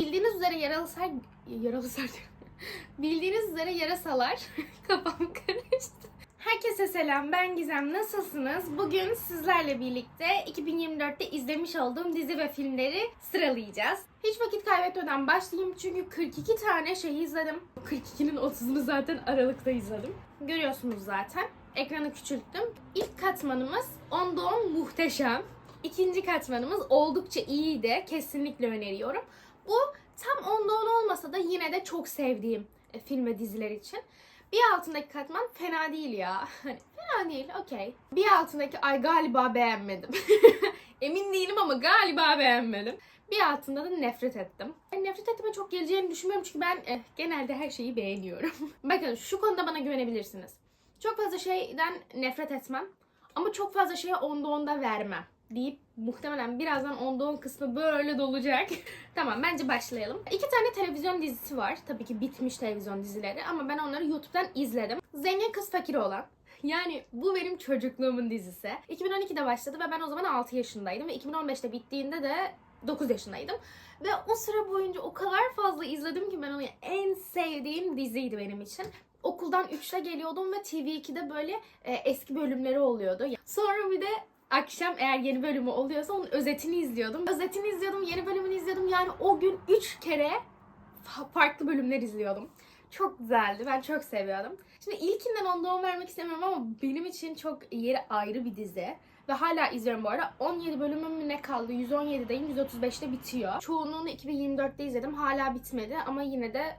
Bildiğiniz üzere yaralılar... Yaralılar Bildiğiniz üzere yarasalar. Kafam karıştı. Herkese selam ben Gizem nasılsınız? Bugün sizlerle birlikte 2024'te izlemiş olduğum dizi ve filmleri sıralayacağız. Hiç vakit kaybetmeden başlayayım çünkü 42 tane şey izledim. 42'nin 30'unu zaten Aralık'ta izledim. Görüyorsunuz zaten. Ekranı küçülttüm. İlk katmanımız Onda On Muhteşem. İkinci katmanımız oldukça iyiydi. Kesinlikle öneriyorum. Bu tam onda on olmasa da yine de çok sevdiğim e, film ve diziler için. Bir altındaki katman fena değil ya. Hani fena değil, okey. Bir altındaki ay galiba beğenmedim. Emin değilim ama galiba beğenmedim. Bir altında da nefret ettim. Yani nefret etme çok geleceğini düşünmüyorum çünkü ben eh, genelde her şeyi beğeniyorum. Bakın şu konuda bana güvenebilirsiniz. Çok fazla şeyden nefret etmem ama çok fazla şeye onda onda vermem deyip muhtemelen birazdan onda on kısmı böyle dolacak. tamam bence başlayalım. İki tane televizyon dizisi var. Tabii ki bitmiş televizyon dizileri ama ben onları YouTube'dan izledim. Zengin Kız Fakir olan. Yani bu benim çocukluğumun dizisi. 2012'de başladı ve ben o zaman 6 yaşındaydım ve 2015'te bittiğinde de 9 yaşındaydım. Ve o sıra boyunca o kadar fazla izledim ki ben onu en sevdiğim diziydi benim için. Okuldan 3'te geliyordum ve TV2'de böyle e, eski bölümleri oluyordu. Sonra bir de akşam eğer yeni bölümü oluyorsa onun özetini izliyordum. Özetini izliyordum, yeni bölümünü izliyordum. Yani o gün 3 kere fa- farklı bölümler izliyordum. Çok güzeldi. Ben çok seviyordum. Şimdi ilkinden onda on vermek istemiyorum ama benim için çok yeri ayrı bir dizi. Ve hala izliyorum bu arada. 17 bölümüm mü ne kaldı? 117'deyim. 135'te bitiyor. Çoğunluğunu 2024'te izledim. Hala bitmedi ama yine de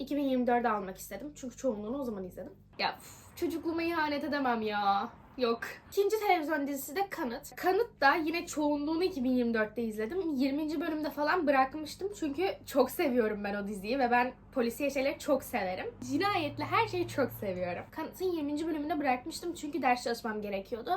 2024'de almak istedim. Çünkü çoğunluğunu o zaman izledim. Ya üf, çocukluğuma ihanet edemem ya. Yok. İkinci televizyon dizisi de Kanıt. Kanıt da yine çoğunluğunu 2024'te izledim. 20. bölümde falan bırakmıştım. Çünkü çok seviyorum ben o diziyi ve ben polisiye şeyleri çok severim. Cinayetli her şeyi çok seviyorum. Kanıt'ın 20. bölümünde bırakmıştım çünkü ders çalışmam gerekiyordu.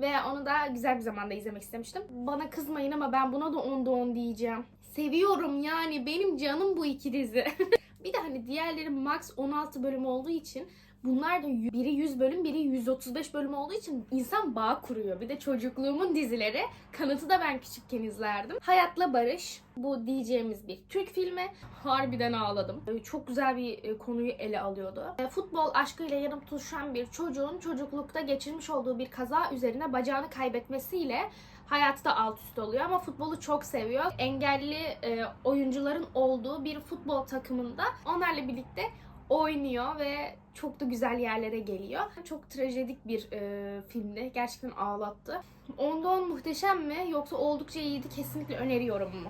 Ve onu da güzel bir zamanda izlemek istemiştim. Bana kızmayın ama ben buna da onda on diyeceğim. Seviyorum yani benim canım bu iki dizi. bir de hani diğerleri max 16 bölüm olduğu için bunlar da biri 100 bölüm biri 135 bölüm olduğu için insan bağ kuruyor. Bir de çocukluğumun dizileri. Kanıtı da ben küçükken izlerdim. Hayatla Barış. Bu diyeceğimiz bir Türk filmi. Harbiden ağladım. Ee, Çok güzel bir e, konuyu ele alıyordu. E, Futbol aşkıyla yanıp tutuşan bir çocuğun çocuklukta geçirmiş olduğu bir kaza üzerine bacağını kaybetmesiyle hayatı da alt üst oluyor ama futbolu çok seviyor. Engelli e, oyuncuların olduğu bir futbol takımında onlarla birlikte oynuyor ve çok da güzel yerlere geliyor. Çok trajedik bir e, filmdi. Gerçekten ağlattı. Onda on muhteşem mi yoksa oldukça iyiydi kesinlikle öneriyorum mu?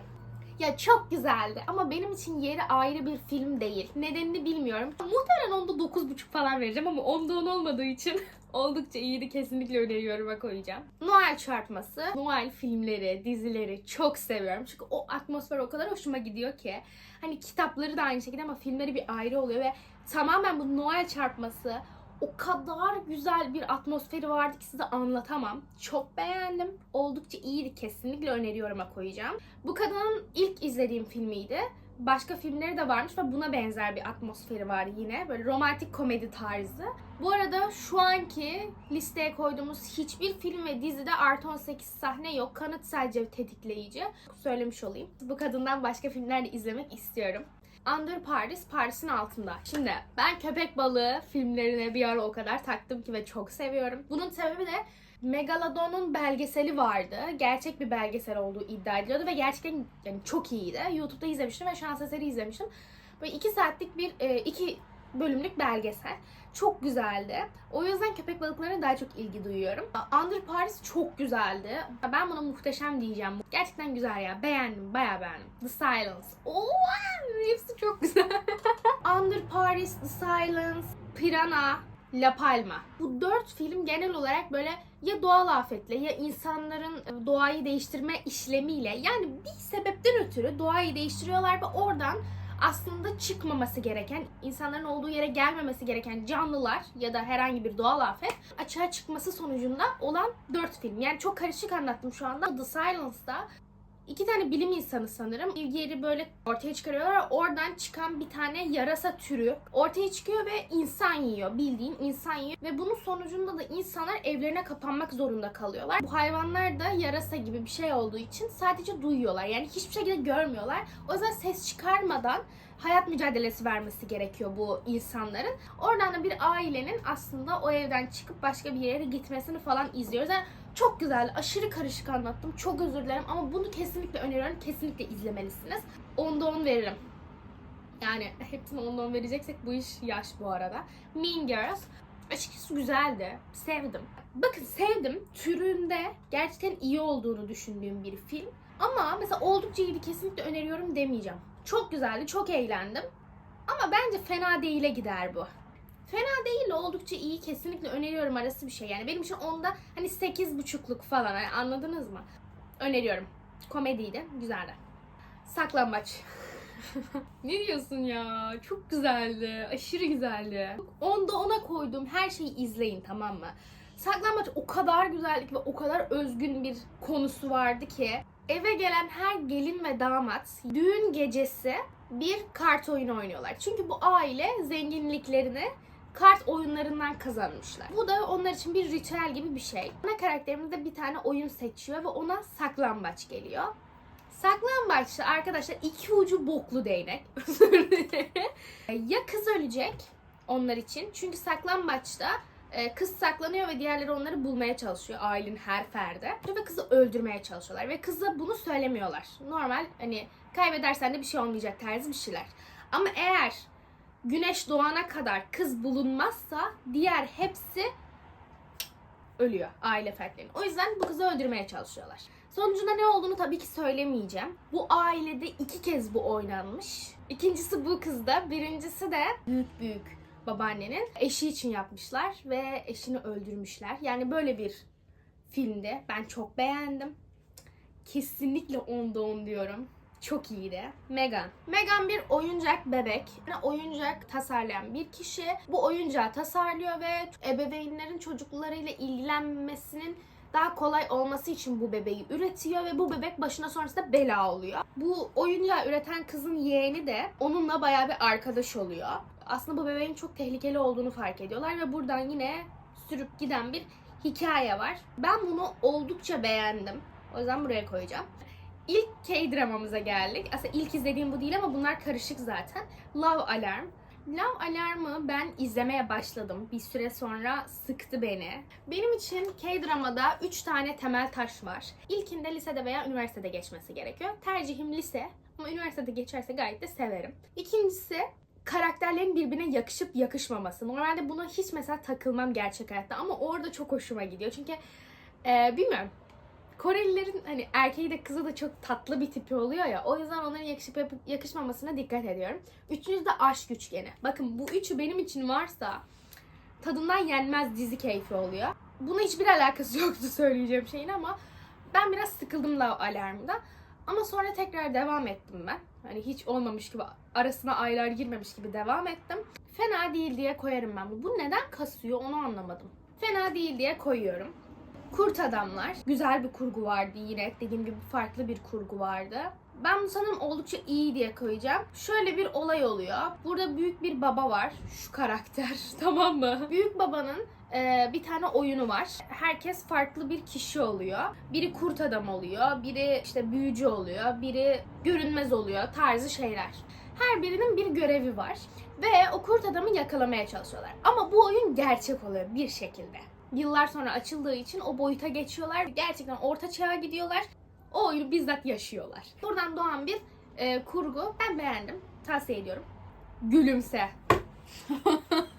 Ya çok güzeldi ama benim için yeri ayrı bir film değil. Nedenini bilmiyorum. Muhtemelen onda 9.5 falan vereceğim ama onda 10 olmadığı için oldukça iyiydi. Kesinlikle öneriyorum koyacağım. Noel çarpması, Noel filmleri, dizileri çok seviyorum. Çünkü o atmosfer o kadar hoşuma gidiyor ki. Hani kitapları da aynı şekilde ama filmleri bir ayrı oluyor ve tamamen bu Noel çarpması o kadar güzel bir atmosferi vardı ki size anlatamam. Çok beğendim. Oldukça iyiydi. Kesinlikle öneriyorum koyacağım. Bu kadının ilk izlediğim filmiydi. Başka filmleri de varmış ve buna benzer bir atmosferi var yine. Böyle romantik komedi tarzı. Bu arada şu anki listeye koyduğumuz hiçbir film ve dizide artı 18 sahne yok. Kanıt sadece tetikleyici. Söylemiş olayım. Bu kadından başka filmler de izlemek istiyorum. Under Paris, Paris'in altında. Şimdi ben köpek balığı filmlerine bir ara o kadar taktım ki ve çok seviyorum. Bunun sebebi de Megalodon'un belgeseli vardı. Gerçek bir belgesel olduğu iddia ediliyordu ve gerçekten yani çok iyiydi. YouTube'da izlemiştim ve şans eseri izlemiştim. Böyle iki saatlik bir, e, iki bölümlük belgesel. Çok güzeldi. O yüzden köpek balıklarına daha çok ilgi duyuyorum. Under Paris çok güzeldi. Ben buna muhteşem diyeceğim. Gerçekten güzel ya. Beğendim. Bayağı beğendim. The Silence. Oo, hepsi çok güzel. Under Paris, The Silence, Piranha, La Palma. Bu dört film genel olarak böyle ya doğal afetle ya insanların e, doğayı değiştirme işlemiyle yani bir sebepten ötürü doğayı değiştiriyorlar ve oradan aslında çıkmaması gereken, insanların olduğu yere gelmemesi gereken canlılar ya da herhangi bir doğal afet açığa çıkması sonucunda olan dört film. Yani çok karışık anlattım şu anda. The Silence'da iki tane bilim insanı sanırım yeri böyle ortaya çıkarıyorlar. Oradan çıkan bir tane yarasa türü ortaya çıkıyor ve insan yiyor. Bildiğin insan yiyor. Ve bunun sonucunda da insanlar evlerine kapanmak zorunda kalıyorlar. Bu hayvanlar da yarasa gibi bir şey olduğu için sadece duyuyorlar. Yani hiçbir şekilde görmüyorlar. O yüzden ses çıkarmadan hayat mücadelesi vermesi gerekiyor bu insanların. Oradan da bir ailenin aslında o evden çıkıp başka bir yere gitmesini falan izliyoruz. Yani çok güzel, aşırı karışık anlattım. Çok özür dilerim ama bunu kesinlikle öneriyorum. Kesinlikle izlemelisiniz. Onda 10 veririm. Yani hepsine 10'da 10 vereceksek bu iş yaş bu arada. Mean Girls. Açıkçası güzeldi. Sevdim. Bakın sevdim. Türünde gerçekten iyi olduğunu düşündüğüm bir film. Ama mesela oldukça iyiydi kesinlikle öneriyorum demeyeceğim. Çok güzeldi, çok eğlendim. Ama bence fena değile gider bu. Fena değil oldukça iyi kesinlikle öneriyorum arası bir şey. Yani benim için onda hani 8.5'luk falan hani anladınız mı? Öneriyorum. Komediydi, güzeldi. Saklambaç. ne diyorsun ya? Çok güzeldi. Aşırı güzeldi. Onda ona koyduğum her şeyi izleyin tamam mı? Saklambaç o kadar güzellik ve o kadar özgün bir konusu vardı ki eve gelen her gelin ve damat düğün gecesi bir kart oyunu oynuyorlar. Çünkü bu aile zenginliklerini kart oyunlarından kazanmışlar. Bu da onlar için bir ritüel gibi bir şey. Ana karakterimiz de bir tane oyun seçiyor ve ona saklambaç geliyor. Saklambaçta arkadaşlar iki ucu boklu değnek. Ya kız ölecek onlar için. Çünkü saklambaçta e, kız saklanıyor ve diğerleri onları bulmaya çalışıyor ailenin her ferdi. Ve kızı öldürmeye çalışıyorlar ve kıza bunu söylemiyorlar. Normal hani kaybedersen de bir şey olmayacak tarzı bir şeyler. Ama eğer güneş doğana kadar kız bulunmazsa diğer hepsi ölüyor aile fertlerinin. O yüzden bu kızı öldürmeye çalışıyorlar. Sonucunda ne olduğunu tabii ki söylemeyeceğim. Bu ailede iki kez bu oynanmış. İkincisi bu kızda. Birincisi de büyük büyük babaannenin eşi için yapmışlar ve eşini öldürmüşler. Yani böyle bir filmde ben çok beğendim. Kesinlikle onda on diyorum. Çok iyiydi. Megan. Megan bir oyuncak bebek. Yani oyuncak tasarlayan bir kişi. Bu oyuncağı tasarlıyor ve ebeveynlerin çocuklarıyla ilgilenmesinin daha kolay olması için bu bebeği üretiyor ve bu bebek başına sonrasında bela oluyor. Bu oyuncağı üreten kızın yeğeni de onunla bayağı bir arkadaş oluyor. Aslında bu bebeğin çok tehlikeli olduğunu fark ediyorlar ve buradan yine sürüp giden bir hikaye var. Ben bunu oldukça beğendim. O yüzden buraya koyacağım. İlk K-dramamıza geldik. Aslında ilk izlediğim bu değil ama bunlar karışık zaten. Love Alarm. Love Alarm'ı ben izlemeye başladım. Bir süre sonra sıktı beni. Benim için K-dramada 3 tane temel taş var. İlkinde lisede veya üniversitede geçmesi gerekiyor. Tercihim lise ama üniversitede geçerse gayet de severim. İkincisi karakterlerin birbirine yakışıp yakışmaması. Normalde buna hiç mesela takılmam gerçek hayatta ama orada çok hoşuma gidiyor. Çünkü e, bilmiyorum Korelilerin hani erkeği de kızı da çok tatlı bir tipi oluyor ya. O yüzden onların yakışıp yakışmamasına dikkat ediyorum. Üçüncüsü de aşk üçgeni. Bakın bu üçü benim için varsa tadından yenmez dizi keyfi oluyor. Buna hiçbir alakası yoktu söyleyeceğim şeyin ama ben biraz sıkıldım Love Alarm'da. Ama sonra tekrar devam ettim ben. Hani hiç olmamış gibi arasına aylar girmemiş gibi devam ettim. Fena değil diye koyarım ben bu. Bu neden kasıyor onu anlamadım. Fena değil diye koyuyorum. Kurt Adamlar. Güzel bir kurgu vardı yine. Dediğim gibi farklı bir kurgu vardı. Ben bu sanırım oldukça iyi diye koyacağım. Şöyle bir olay oluyor. Burada büyük bir baba var. Şu karakter tamam mı? Büyük babanın e, bir tane oyunu var. Herkes farklı bir kişi oluyor. Biri kurt adam oluyor. Biri işte büyücü oluyor. Biri görünmez oluyor. Tarzı şeyler. Her birinin bir görevi var. Ve o kurt adamı yakalamaya çalışıyorlar. Ama bu oyun gerçek oluyor bir şekilde yıllar sonra açıldığı için o boyuta geçiyorlar. Gerçekten orta çağa gidiyorlar. O oyunu bizzat yaşıyorlar. Buradan doğan bir e, kurgu. Ben beğendim. Tavsiye ediyorum. Gülümse.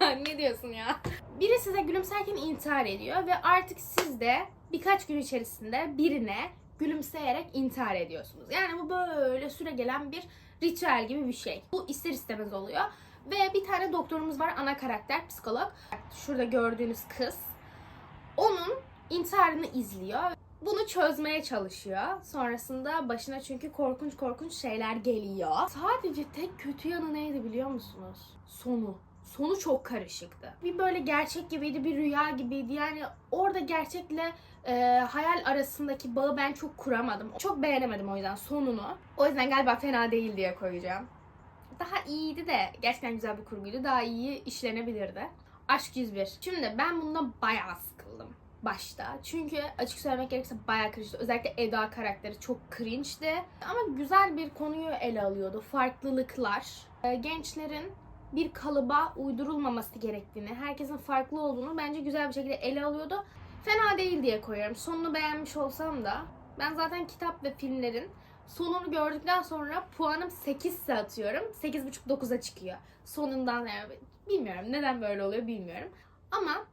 ne diyorsun ya? Biri size gülümserken intihar ediyor ve artık siz de birkaç gün içerisinde birine gülümseyerek intihar ediyorsunuz. Yani bu böyle süre gelen bir ritüel gibi bir şey. Bu ister istemez oluyor. Ve bir tane doktorumuz var ana karakter psikolog. Şurada gördüğünüz kız onun intiharını izliyor. Bunu çözmeye çalışıyor. Sonrasında başına çünkü korkunç korkunç şeyler geliyor. Sadece tek kötü yanı neydi biliyor musunuz? Sonu. Sonu çok karışıktı. Bir böyle gerçek gibiydi, bir rüya gibiydi. Yani orada gerçekle e, hayal arasındaki bağı ben çok kuramadım. Çok beğenemedim o yüzden sonunu. O yüzden galiba fena değil diye koyacağım. Daha iyiydi de gerçekten güzel bir kurguydu. Daha iyi işlenebilirdi. Aşk 101. Şimdi ben bundan bayağı başta. Çünkü açık söylemek gerekirse bayağı cringe'di. Özellikle Eda karakteri çok cringe'di. Ama güzel bir konuyu ele alıyordu. Farklılıklar. Ee, Gençlerin bir kalıba uydurulmaması gerektiğini, herkesin farklı olduğunu bence güzel bir şekilde ele alıyordu. Fena değil diye koyuyorum. Sonunu beğenmiş olsam da ben zaten kitap ve filmlerin sonunu gördükten sonra puanım 8 ise atıyorum. 8.5-9'a çıkıyor. Sonundan yani bilmiyorum neden böyle oluyor bilmiyorum. Ama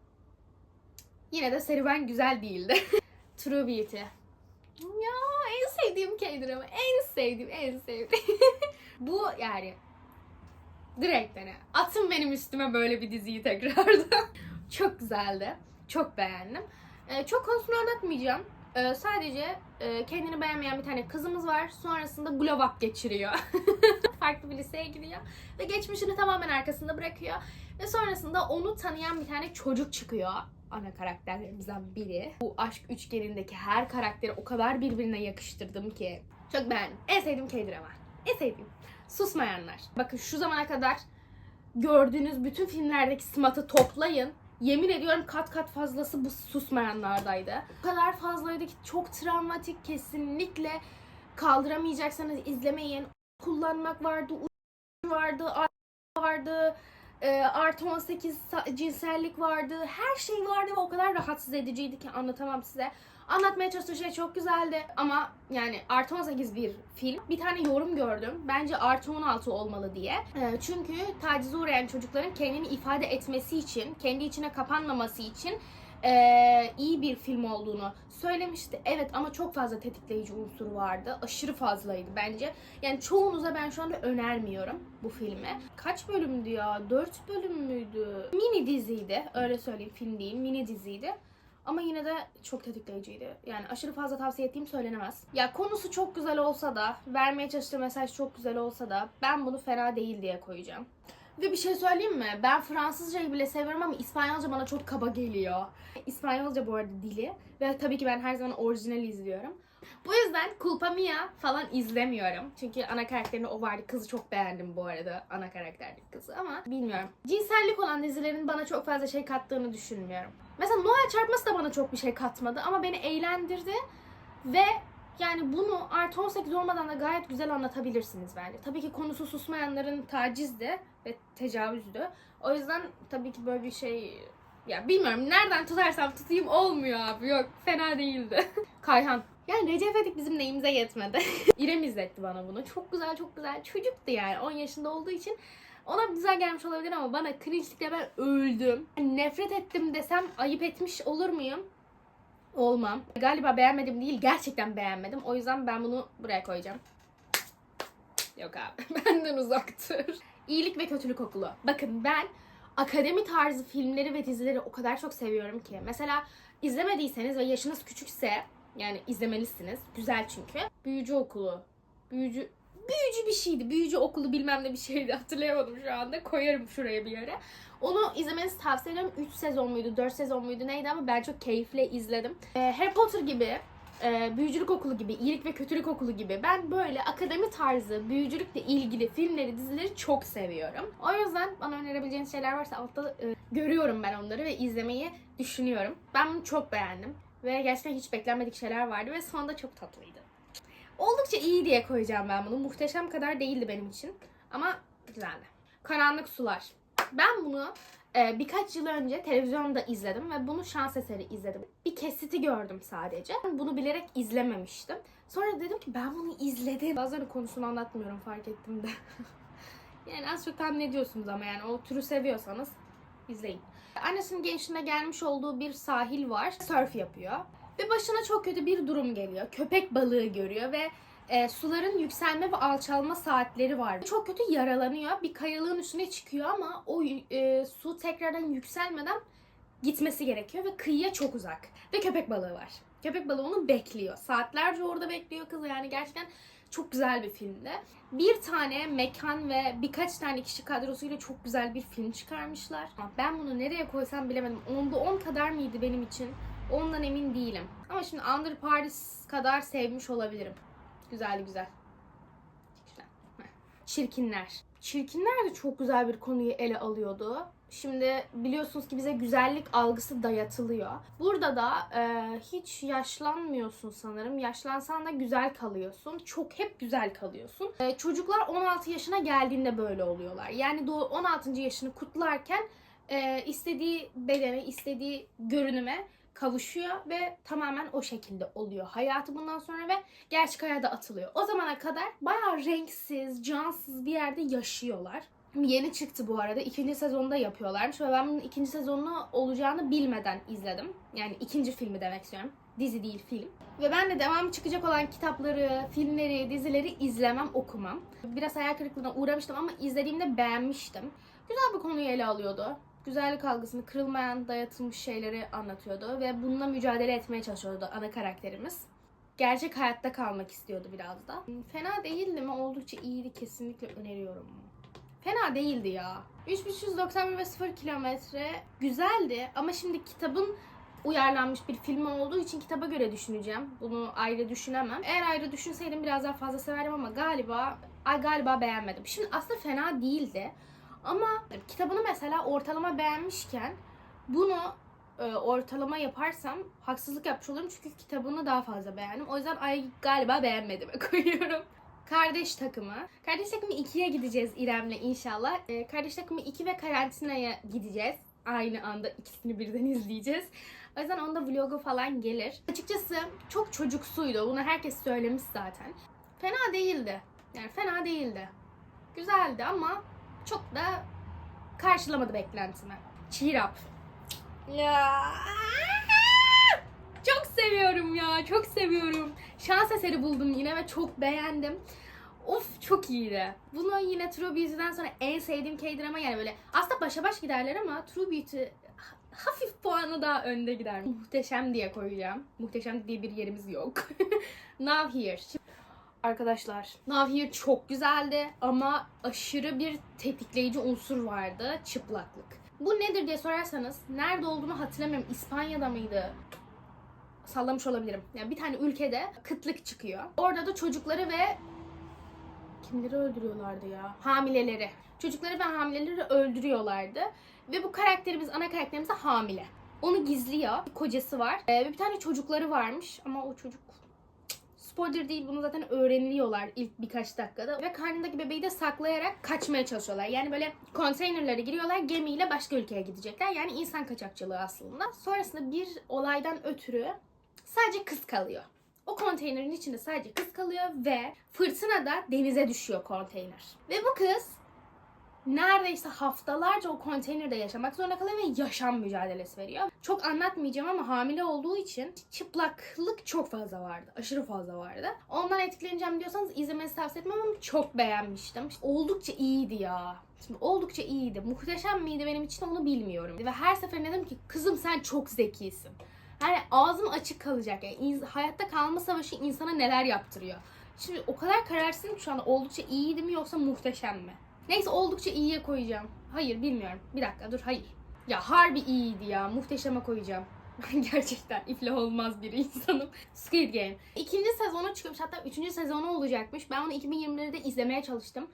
yine de serüven güzel değildi. True Beauty. Ya en sevdiğim K-drama. En sevdiğim, en sevdiğim. Bu yani direkt hani atın benim üstüme böyle bir diziyi tekrardan. çok güzeldi. Çok beğendim. Ee, çok konusunu anlatmayacağım. Ee, sadece e, kendini beğenmeyen bir tane kızımız var. Sonrasında glow up geçiriyor. Farklı bir liseye gidiyor. Ve geçmişini tamamen arkasında bırakıyor. Ve sonrasında onu tanıyan bir tane çocuk çıkıyor. Ana karakterlerimizden biri. Bu aşk üçgenindeki her karakteri o kadar birbirine yakıştırdım ki. Çok beğendim. En sevdiğim K-drama. En sevdiğim. Susmayanlar. Bakın şu zamana kadar gördüğünüz bütün filmlerdeki smatı toplayın. Yemin ediyorum kat kat fazlası bu susmayanlardaydı. O kadar fazlaydı ki çok travmatik kesinlikle kaldıramayacaksanız izlemeyin. Kullanmak vardı, vardı, vardı, e, artı 18 sa- cinsellik vardı. Her şey vardı ve o kadar rahatsız ediciydi ki anlatamam size. Anlatmaya çalıştığı şey çok güzeldi ama yani artı 18 bir film. Bir tane yorum gördüm. Bence artı 16 olmalı diye. Ee, çünkü tacize uğrayan çocukların kendini ifade etmesi için, kendi içine kapanmaması için ee, iyi bir film olduğunu söylemişti. Evet ama çok fazla tetikleyici unsur vardı. Aşırı fazlaydı bence. Yani çoğunuza ben şu anda önermiyorum bu filmi. Kaç bölümdü ya? 4 bölüm müydü? Mini diziydi. Öyle söyleyeyim film değil. Mini diziydi. Ama yine de çok tetikleyiciydi. Yani aşırı fazla tavsiye ettiğim söylenemez. Ya konusu çok güzel olsa da, vermeye çalıştığı mesaj çok güzel olsa da ben bunu fena değil diye koyacağım. Ve bir şey söyleyeyim mi? Ben Fransızcayı bile seviyorum ama İspanyolca bana çok kaba geliyor. İspanyolca bu arada dili. Ve tabii ki ben her zaman orijinal izliyorum. Bu yüzden Culpa Mia falan izlemiyorum. Çünkü ana karakterini o vardı. Kızı çok beğendim bu arada. Ana karakterdeki kızı ama bilmiyorum. Cinsellik olan dizilerin bana çok fazla şey kattığını düşünmüyorum. Mesela Noel çarpması da bana çok bir şey katmadı ama beni eğlendirdi ve yani bunu artı 18 olmadan da gayet güzel anlatabilirsiniz bence. Tabii ki konusu susmayanların tacizdi ve tecavüzdü. O yüzden tabii ki böyle bir şey ya bilmiyorum nereden tutarsam tutayım olmuyor abi. Yok fena değildi. Kayhan. Yani Recep İvedik bizim neyimize yetmedi. İrem izletti bana bunu. Çok güzel çok güzel. Çocuktu yani 10 yaşında olduğu için. Ona güzel gelmiş olabilir ama bana cringe'likle ben öldüm. Nefret ettim desem ayıp etmiş olur muyum? Olmam. Galiba beğenmedim değil gerçekten beğenmedim. O yüzden ben bunu buraya koyacağım. Yok abi benden uzaktır. İyilik ve kötülük okulu. Bakın ben akademi tarzı filmleri ve dizileri o kadar çok seviyorum ki. Mesela izlemediyseniz ve yaşınız küçükse yani izlemelisiniz. Güzel çünkü. Büyücü okulu. Büyücü büyücü bir şeydi. Büyücü okulu bilmem ne bir şeydi. Hatırlayamadım şu anda. Koyarım şuraya bir yere. Onu izlemenizi tavsiye ediyorum. 3 sezon muydu, 4 sezon muydu neydi ama ben çok keyifle izledim. Ee, Harry Potter gibi, e, Büyücülük Okulu gibi, İyilik ve Kötülük Okulu gibi ben böyle akademi tarzı büyücülükle ilgili filmleri, dizileri çok seviyorum. O yüzden bana önerebileceğiniz şeyler varsa altta e, görüyorum ben onları ve izlemeyi düşünüyorum. Ben bunu çok beğendim. Ve gerçekten hiç beklenmedik şeyler vardı ve sonunda çok tatlıydı. Oldukça iyi diye koyacağım ben bunu. Muhteşem kadar değildi benim için. Ama güzeldi. Karanlık Sular. Ben bunu e, birkaç yıl önce televizyonda izledim ve bunu şans eseri izledim. Bir kesiti gördüm sadece. Bunu bilerek izlememiştim. Sonra dedim ki ben bunu izledim. Bazen konusunu anlatmıyorum fark ettim de. yani az çok tahmin ediyorsunuz ama yani o türü seviyorsanız izleyin. Annesinin gençliğine gelmiş olduğu bir sahil var. Surf yapıyor. Ve başına çok kötü bir durum geliyor. Köpek balığı görüyor ve e, suların yükselme ve alçalma saatleri var. Çok kötü yaralanıyor. Bir kayalığın üstüne çıkıyor ama o e, su tekrardan yükselmeden gitmesi gerekiyor ve kıyıya çok uzak. Ve köpek balığı var. Köpek balığı onu bekliyor. Saatlerce orada bekliyor kızı yani gerçekten çok güzel bir filmdi. Bir tane mekan ve birkaç tane kişi kadrosuyla çok güzel bir film çıkarmışlar. Ben bunu nereye koysam bilemedim. Onda 10 kadar mıydı benim için? Ondan emin değilim. Ama şimdi Under Paris kadar sevmiş olabilirim. Güzeldi güzel. Çirkinler. Çirkinler de çok güzel bir konuyu ele alıyordu. Şimdi biliyorsunuz ki bize güzellik algısı dayatılıyor. Burada da e, hiç yaşlanmıyorsun sanırım. Yaşlansan da güzel kalıyorsun. Çok hep güzel kalıyorsun. E, çocuklar 16 yaşına geldiğinde böyle oluyorlar. Yani doğ- 16. yaşını kutlarken e, istediği bedene, istediği görünüme kavuşuyor ve tamamen o şekilde oluyor. Hayatı bundan sonra ve gerçek hayata atılıyor. O zamana kadar bayağı renksiz, cansız bir yerde yaşıyorlar. Yeni çıktı bu arada. İkinci sezonda yapıyorlarmış ve ben bunun ikinci sezonu olacağını bilmeden izledim. Yani ikinci filmi demek istiyorum. Dizi değil film. Ve ben de devamı çıkacak olan kitapları, filmleri, dizileri izlemem, okumam. Biraz hayal kırıklığına uğramıştım ama izlediğimde beğenmiştim. Güzel bir konuyu ele alıyordu. Güzellik algısını kırılmayan, dayatılmış şeyleri anlatıyordu ve bununla mücadele etmeye çalışıyordu ana karakterimiz. Gerçek hayatta kalmak istiyordu biraz da. Fena değildi mi? Oldukça iyiydi. Kesinlikle öneriyorum. Fena değildi ya. 3391 ve 0 kilometre güzeldi ama şimdi kitabın uyarlanmış bir film olduğu için kitaba göre düşüneceğim. Bunu ayrı düşünemem. Eğer ayrı düşünseydim biraz daha fazla severdim ama galiba ay galiba beğenmedim. Şimdi aslında fena değildi. Ama kitabını mesela ortalama beğenmişken bunu e, ortalama yaparsam haksızlık yapmış olurum çünkü kitabını daha fazla beğendim. O yüzden ay galiba beğenmedim koyuyorum. Kardeş takımı. Kardeş takımı 2'ye gideceğiz İrem'le inşallah. E, kardeş takımı 2 ve karantinaya gideceğiz. Aynı anda ikisini birden izleyeceğiz. O yüzden onda vlogu falan gelir. Açıkçası çok çocuksuydu. Bunu herkes söylemiş zaten. Fena değildi. Yani fena değildi. Güzeldi ama çok da karşılamadı beklentimi. Cheer up. Ya. Çok seviyorum ya. Çok seviyorum. Şans eseri buldum yine ve çok beğendim. Of çok iyiydi. Bunu yine True Beauty'den sonra en sevdiğim K-drama yani böyle aslında başa baş giderler ama True Beauty hafif puanı daha önde gider. Muhteşem diye koyacağım. Muhteşem diye bir yerimiz yok. Now Here. Arkadaşlar Now Here çok güzeldi ama aşırı bir tetikleyici unsur vardı. Çıplaklık. Bu nedir diye sorarsanız nerede olduğunu hatırlamıyorum. İspanya'da mıydı? Sallamış olabilirim. Yani bir tane ülkede kıtlık çıkıyor. Orada da çocukları ve kimleri öldürüyorlardı ya? Hamileleri. Çocukları ve hamileleri öldürüyorlardı. Ve bu karakterimiz, ana karakterimiz de hamile. Onu gizliyor. Bir kocası var. Ee, bir tane çocukları varmış ama o çocuk spoiler değil bunu zaten öğreniliyorlar ilk birkaç dakikada. Ve karnındaki bebeği de saklayarak kaçmaya çalışıyorlar. Yani böyle konteynerlere giriyorlar gemiyle başka ülkeye gidecekler. Yani insan kaçakçılığı aslında. Sonrasında bir olaydan ötürü sadece kız kalıyor. O konteynerin içinde sadece kız kalıyor ve fırtınada denize düşüyor konteyner. Ve bu kız neredeyse haftalarca o konteynerde yaşamak zorunda kalıyor ve yaşam mücadelesi veriyor. Çok anlatmayacağım ama hamile olduğu için çıplaklık çok fazla vardı. Aşırı fazla vardı. Ondan etkileneceğim diyorsanız izlemenizi tavsiye etmem ama çok beğenmiştim. Oldukça iyiydi ya. Şimdi oldukça iyiydi. Muhteşem miydi benim için onu bilmiyorum. Ve her seferinde dedim ki kızım sen çok zekisin. Yani ağzım açık kalacak. Yani hayatta kalma savaşı insana neler yaptırıyor. Şimdi o kadar kararsızım şu anda oldukça iyiydi mi yoksa muhteşem mi? Neyse oldukça iyiye koyacağım. Hayır bilmiyorum. Bir dakika dur hayır. Ya harbi iyiydi ya. Muhteşeme koyacağım. Ben gerçekten iflah olmaz bir insanım. Squid Game. İkinci sezonu çıkmış hatta üçüncü sezonu olacakmış. Ben onu 2020'de izlemeye çalıştım.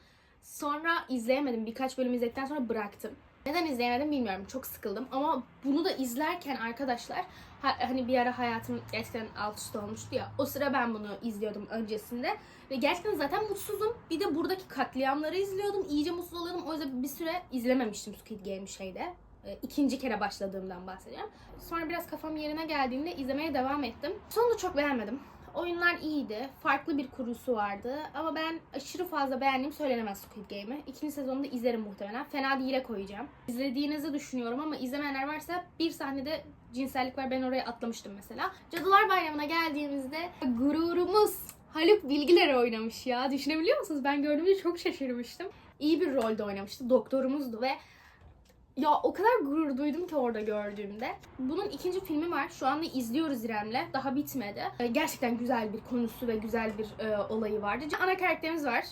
Sonra izleyemedim. Birkaç bölüm izledikten sonra bıraktım. Neden izleyemedim bilmiyorum. Çok sıkıldım. Ama bunu da izlerken arkadaşlar ha- hani bir ara hayatım gerçekten alt üst olmuştu ya. O sıra ben bunu izliyordum öncesinde. Ve gerçekten zaten mutsuzum. Bir de buradaki katliamları izliyordum. İyice mutsuz oluyordum. O yüzden bir süre izlememiştim Squid Game şeyde. E, ikinci kere başladığımdan bahsediyorum. Sonra biraz kafam yerine geldiğinde izlemeye devam ettim. Sonunu çok beğenmedim. Oyunlar iyiydi. Farklı bir kurusu vardı. Ama ben aşırı fazla beğendiğim söylenemez Squid Game'i. İkinci sezonunda izlerim muhtemelen. Fena değil'e koyacağım. İzlediğinizi düşünüyorum ama izlemeyenler varsa bir sahnede cinsellik var. Ben oraya atlamıştım mesela. Cadılar Bayramı'na geldiğimizde gururumuz Haluk Bilgiler oynamış ya. Düşünebiliyor musunuz? Ben gördüğümde çok şaşırmıştım. İyi bir rolde oynamıştı. Doktorumuzdu ve ya o kadar gurur duydum ki orada gördüğümde. Bunun ikinci filmi var. Şu anda izliyoruz İrem'le. Daha bitmedi. Ee, Gerçekten güzel bir konusu ve güzel bir e, olayı vardı. Ana karakterimiz var.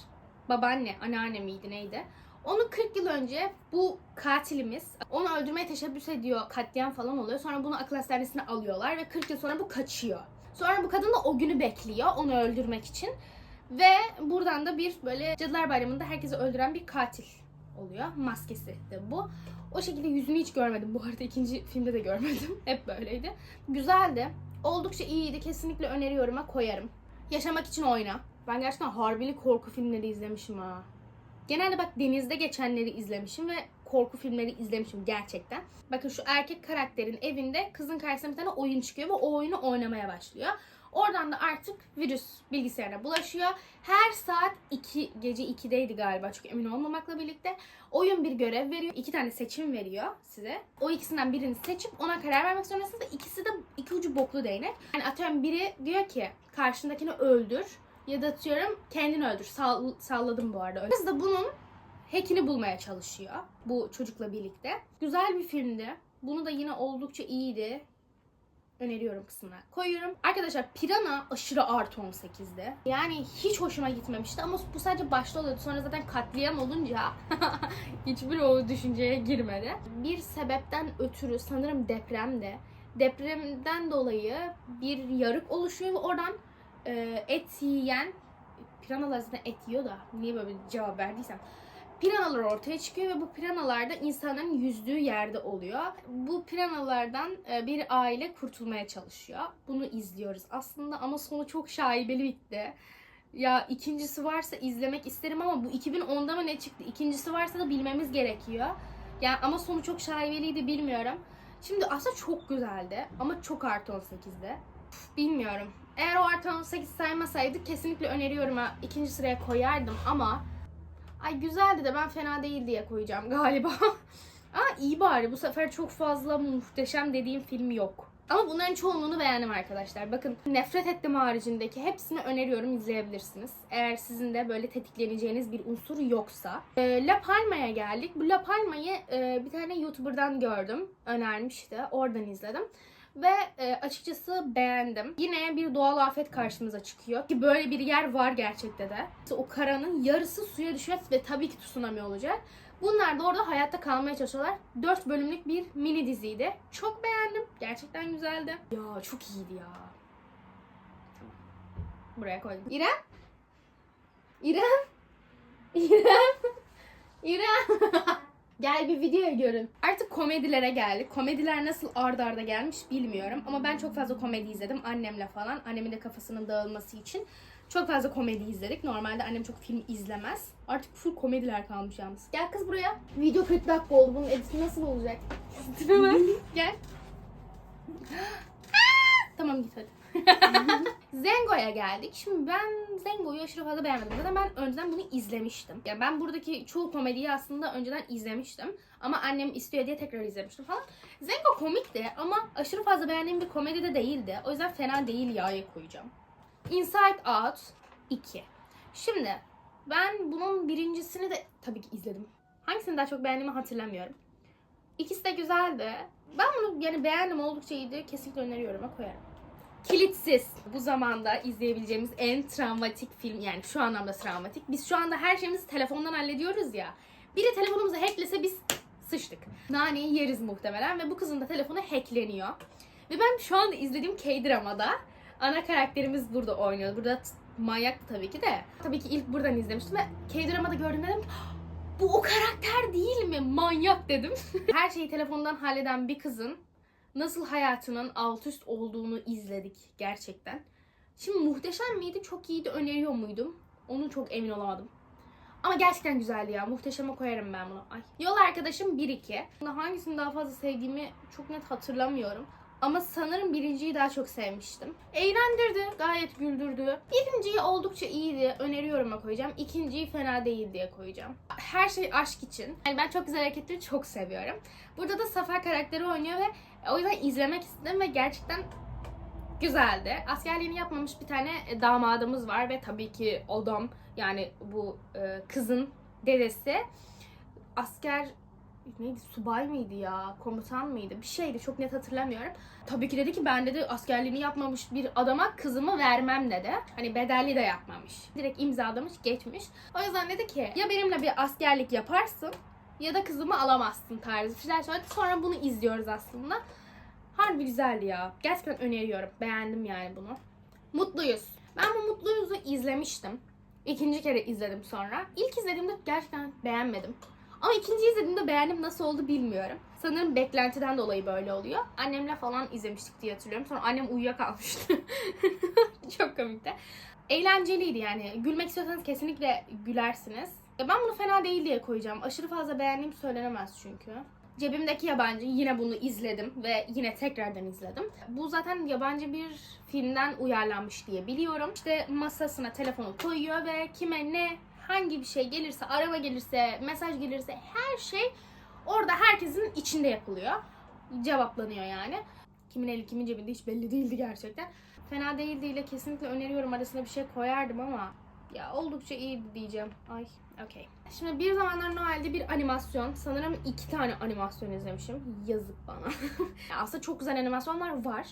Babaanne, anneanne miydi neydi? Onu 40 yıl önce bu katilimiz onu öldürmeye teşebbüs ediyor. Katliam falan oluyor. Sonra bunu akıl hastanesine alıyorlar ve 40 yıl sonra bu kaçıyor. Sonra bu kadın da o günü bekliyor onu öldürmek için. Ve buradan da bir böyle Cadılar Bayramı'nda herkesi öldüren bir katil oluyor. Maskesi de bu. O şekilde yüzünü hiç görmedim. Bu arada ikinci filmde de görmedim. Hep böyleydi. Güzeldi. Oldukça iyiydi. Kesinlikle öneriyorum'a koyarım. Yaşamak için oyna. Ben gerçekten harbili korku filmleri izlemişim ha. Genelde bak denizde geçenleri izlemişim ve korku filmleri izlemişim gerçekten. Bakın şu erkek karakterin evinde kızın karşısına bir tane oyun çıkıyor ve o oyunu oynamaya başlıyor. Oradan da artık virüs bilgisayarına bulaşıyor. Her saat 2, gece 2'deydi galiba çok emin olmamakla birlikte. Oyun bir görev veriyor. iki tane seçim veriyor size. O ikisinden birini seçip ona karar vermek zorundasınız. Ve ikisi de iki ucu boklu değnek. Yani atıyorum biri diyor ki karşındakini öldür. Ya da atıyorum kendini öldür. Sall- salladım bu arada. Kız da bunun hackini bulmaya çalışıyor. Bu çocukla birlikte. Güzel bir filmdi. Bunu da yine oldukça iyiydi öneriyorum kısmına koyuyorum. Arkadaşlar Pirana aşırı artı 18'di. Yani hiç hoşuma gitmemişti ama bu sadece başta oluyordu. Sonra zaten katliam olunca hiçbir o düşünceye girmedi. Bir sebepten ötürü sanırım depremde. Depremden dolayı bir yarık oluşuyor ve oradan e, et yiyen piranalar zaten et yiyor da niye böyle bir cevap verdiysem piranalar ortaya çıkıyor ve bu piranalar da insanların yüzdüğü yerde oluyor. Bu piranalardan e, bir aile kurtulmaya çalışıyor. Bunu izliyoruz aslında ama sonu çok şaibeli bitti. Ya ikincisi varsa izlemek isterim ama bu 2010'da mı ne çıktı? İkincisi varsa da bilmemiz gerekiyor. Yani ama sonu çok şaibeliydi bilmiyorum. Şimdi aslında çok güzeldi ama çok artı 18'de. Üf, Bilmiyorum. Eğer o artı 18 saymasaydık kesinlikle öneriyorum ha ikinci sıraya koyardım ama Ay güzeldi de ben fena değil diye koyacağım galiba. Ama iyi bari bu sefer çok fazla muhteşem dediğim film yok. Ama bunların çoğunluğunu beğendim arkadaşlar. Bakın nefret ettim haricindeki hepsini öneriyorum izleyebilirsiniz. Eğer sizin de böyle tetikleneceğiniz bir unsur yoksa. Ee, La Palma'ya geldik. Bu La Palma'yı e, bir tane YouTuber'dan gördüm. Önermişti. Oradan izledim. Ve e, açıkçası beğendim. Yine bir doğal afet karşımıza çıkıyor. Ki böyle bir yer var gerçekte de. İşte o karanın yarısı suya düşüyor ve tabii ki tsunami olacak. Bunlar da orada hayatta kalmaya çalışıyorlar. 4 bölümlük bir mini diziydi. Çok beğendim. Gerçekten güzeldi. Ya çok iyiydi ya. Buraya koydum. İrem? İrem? İrem? İrem? Gel bir video görün. Artık komedilere geldik. Komediler nasıl ard arda gelmiş bilmiyorum. Ama ben çok fazla komedi izledim annemle falan. Annemin de kafasının dağılması için. Çok fazla komedi izledik. Normalde annem çok film izlemez. Artık full komediler kalmış yalnız. Gel kız buraya. Video 40 dakika oldu. Bunun editi nasıl olacak? Gel. tamam git hadi. Zengo'ya geldik. Şimdi ben Zengo'yu aşırı fazla beğenmedim. Zaten ben önceden bunu izlemiştim. Yani ben buradaki çoğu komediyi aslında önceden izlemiştim. Ama annem istiyor diye tekrar izlemiştim falan. Zengo komikti ama aşırı fazla beğendiğim bir komedi de değildi. O yüzden fena değil yağya koyacağım. Inside Out 2. Şimdi ben bunun birincisini de tabii ki izledim. Hangisini daha çok beğendiğimi hatırlamıyorum. İkisi de güzeldi. Ben bunu yani beğendim oldukça iyiydi. Kesinlikle öneriyorum koyarım. Kilitsiz. Bu zamanda izleyebileceğimiz en travmatik film. Yani şu anlamda travmatik. Biz şu anda her şeyimizi telefondan hallediyoruz ya. Biri telefonumuzu hacklese biz sıçtık. Naneyi yeriz muhtemelen ve bu kızın da telefonu hackleniyor. Ve ben şu anda izlediğim K-dramada ana karakterimiz burada oynuyor. Burada manyak tabii ki de. Tabii ki ilk buradan izlemiştim ve K-dramada gördüm dedim ki, bu o karakter değil mi? Manyak dedim. Her şeyi telefondan halleden bir kızın nasıl hayatının alt üst olduğunu izledik gerçekten. Şimdi muhteşem miydi? Çok iyiydi. Öneriyor muydum? Onu çok emin olamadım. Ama gerçekten güzeldi ya. Muhteşeme koyarım ben bunu. Ay. Yol arkadaşım 1-2. Hangisini daha fazla sevdiğimi çok net hatırlamıyorum. Ama sanırım birinciyi daha çok sevmiştim. Eğlendirdi, gayet güldürdü. Birinciyi oldukça iyiydi, öneriyorum'a koyacağım. İkinciyi fena değil diye koyacağım. Her şey aşk için. Yani ben çok güzel hareketleri çok seviyorum. Burada da Safa karakteri oynuyor ve o yüzden izlemek istedim ve gerçekten güzeldi. Askerliğini yapmamış bir tane e, damadımız var ve tabii ki adam yani bu e, kızın dedesi asker neydi subay mıydı ya komutan mıydı bir şeydi çok net hatırlamıyorum. Tabii ki dedi ki ben dedi askerliğini yapmamış bir adama kızımı vermem dedi. Hani bedelli de yapmamış. Direkt imzalamış geçmiş. O yüzden dedi ki ya benimle bir askerlik yaparsın ya da kızımı alamazsın tarzı şeyler söyledi. Sonra bunu izliyoruz aslında. Harbi güzeldi ya. Gerçekten öneriyorum. Beğendim yani bunu. Mutluyuz. Ben bu Mutluyuz'u izlemiştim. İkinci kere izledim sonra. İlk izlediğimde gerçekten beğenmedim. Ama ikinci izlediğimde beğendim nasıl oldu bilmiyorum. Sanırım beklentiden dolayı böyle oluyor. Annemle falan izlemiştik diye hatırlıyorum. Sonra annem uyuyakalmıştı. Çok komikti. Eğlenceliydi yani. Gülmek istiyorsanız kesinlikle gülersiniz. Ya Ben bunu fena değil diye koyacağım. Aşırı fazla beğendiğim söylenemez çünkü. Cebimdeki yabancı yine bunu izledim ve yine tekrardan izledim. Bu zaten yabancı bir filmden uyarlanmış diye biliyorum. İşte masasına telefonu koyuyor ve kime ne hangi bir şey gelirse, araba gelirse, mesaj gelirse her şey orada herkesin içinde yapılıyor. Cevaplanıyor yani. Kimin eli kimin cebinde hiç belli değildi gerçekten. Fena değildi ile kesinlikle öneriyorum. Arasına bir şey koyardım ama ya oldukça iyiydi diyeceğim. Ay okey. Şimdi bir zamanlar Noel'de bir animasyon. Sanırım iki tane animasyon izlemişim. Yazık bana. Ya Aslında çok güzel animasyonlar var.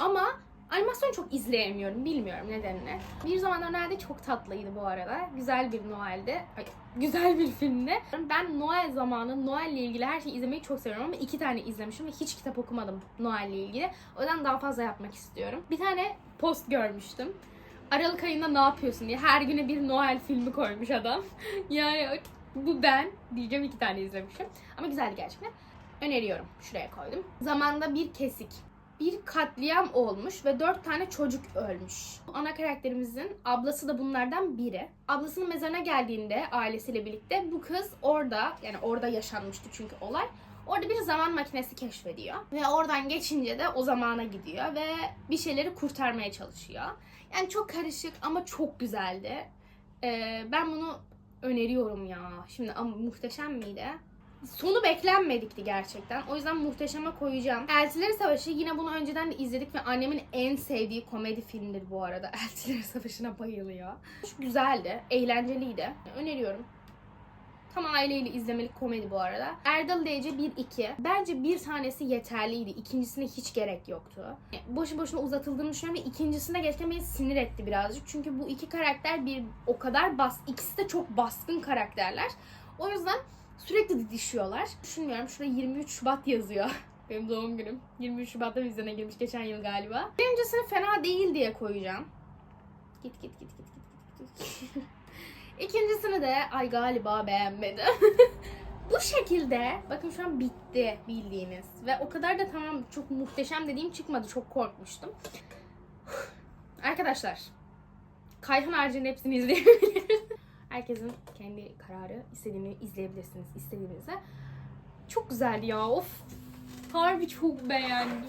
Ama animasyon çok izleyemiyorum. Bilmiyorum nedenini. Bir zamanlar Noel'de çok tatlıydı bu arada. Güzel bir Noel'de. Ay, güzel bir filmdi. Ben Noel zamanı Noel ile ilgili her şeyi izlemeyi çok seviyorum ama iki tane izlemişim ve hiç kitap okumadım Noel ile ilgili. O yüzden daha fazla yapmak istiyorum. Bir tane post görmüştüm. Aralık ayında ne yapıyorsun diye her güne bir Noel filmi koymuş adam. yani bu ben diyeceğim iki tane izlemişim. Ama güzeldi gerçekten. Öneriyorum. Şuraya koydum. Zamanda bir kesik. Bir katliam olmuş ve dört tane çocuk ölmüş. Ana karakterimizin ablası da bunlardan biri. Ablasının mezarına geldiğinde ailesiyle birlikte bu kız orada yani orada yaşanmıştı çünkü olay. Orada bir zaman makinesi keşfediyor. Ve oradan geçince de o zamana gidiyor ve bir şeyleri kurtarmaya çalışıyor. Yani çok karışık ama çok güzeldi. Ee, ben bunu öneriyorum ya. Şimdi ama muhteşem miydi? Sonu beklenmedikti gerçekten. O yüzden muhteşeme koyacağım. Elçiler Savaşı yine bunu önceden de izledik ve annemin en sevdiği komedi filmdir bu arada. Elçiler Savaşı'na bayılıyor. Çok güzeldi, eğlenceliydi. Öneriyorum. Tam aileyle izlemelik komedi bu arada. Erdal DC 1-2. Bence bir tanesi yeterliydi. İkincisine hiç gerek yoktu. Boşu boşuna uzatıldığını düşünüyorum ve ikincisine geçken beni sinir etti birazcık. Çünkü bu iki karakter bir o kadar bas, ikisi de çok baskın karakterler. O yüzden sürekli didişiyorlar. Düşünmüyorum şurada 23 Şubat yazıyor. Benim doğum günüm. 23 Şubat'ta vizyona girmiş geçen yıl galiba. Birincisini fena değil diye koyacağım. Git git git git git git. git. İkincisini de ay galiba beğenmedim. Bu şekilde bakın şu an bitti bildiğiniz. Ve o kadar da tamam çok muhteşem dediğim çıkmadı. Çok korkmuştum. Arkadaşlar Kayhan haricinde hepsini izleyebilirsiniz. Herkesin kendi kararı. istediğini izleyebilirsiniz istediğinize. Çok güzel ya of. Harbi çok beğendim.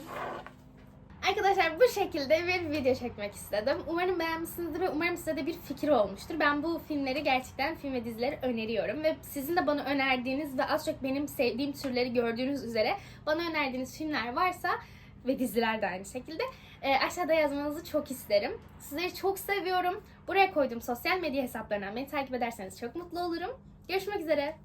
Arkadaşlar bu şekilde bir video çekmek istedim. Umarım beğenmişsinizdir ve umarım size de bir fikir olmuştur. Ben bu filmleri gerçekten film ve dizileri öneriyorum. Ve sizin de bana önerdiğiniz ve az çok benim sevdiğim türleri gördüğünüz üzere bana önerdiğiniz filmler varsa ve diziler de aynı şekilde e, aşağıda yazmanızı çok isterim. Sizleri çok seviyorum. Buraya koyduğum sosyal medya hesaplarından beni takip ederseniz çok mutlu olurum. Görüşmek üzere.